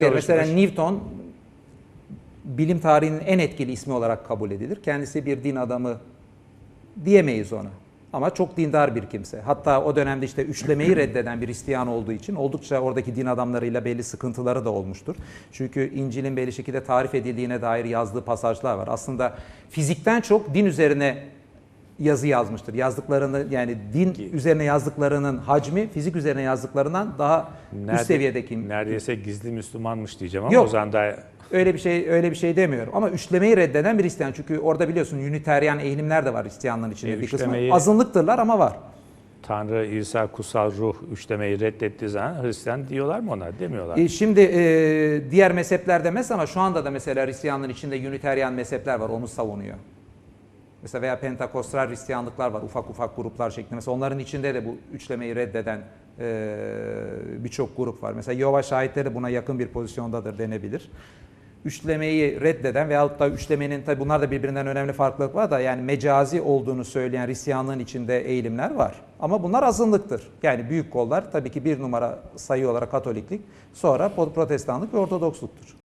Mesela Çalışmış. Newton bilim tarihinin en etkili ismi olarak kabul edilir. Kendisi bir din adamı diyemeyiz ona. Ama çok dindar bir kimse. Hatta o dönemde işte üçlemeyi reddeden bir Hristiyan olduğu için oldukça oradaki din adamlarıyla belli sıkıntıları da olmuştur. Çünkü İncil'in belli şekilde tarif edildiğine dair yazdığı pasajlar var. Aslında fizikten çok din üzerine yazı yazmıştır. Yazdıklarını yani din üzerine yazdıklarının hacmi fizik üzerine yazdıklarından daha Nerede- üst seviyedeki Neredeyse gizli Müslümanmış diyeceğim ama Yok. o zaman da Öyle bir şey öyle bir şey demiyorum ama üçlemeyi reddeden bir Hristiyan. Çünkü orada biliyorsun Üniteryen eğilimler de var Hristiyanların içinde E, bir kısmı. Azınlıktırlar ama var. Tanrı, İsa, kutsal ruh üçlemeyi reddettiği zaman Hristiyan diyorlar mı ona? Demiyorlar. E, şimdi e, diğer mezhepler demez ama şu anda da mesela Hristiyanların içinde Üniteryen mezhepler var onu savunuyor. Mesela veya Pentakostal Hristiyanlıklar var ufak ufak gruplar şeklinde. Mesela onların içinde de bu üçlemeyi reddeden e, birçok grup var. Mesela Yehova şahitleri buna yakın bir pozisyondadır denebilir. Üçlemeyi reddeden veyahut da üçlemenin tabi bunlar da birbirinden önemli farklılık var da yani mecazi olduğunu söyleyen Hristiyanlığın içinde eğilimler var. Ama bunlar azınlıktır. Yani büyük kollar tabii ki bir numara sayı olarak Katoliklik sonra Protestanlık ve Ortodoksluktur.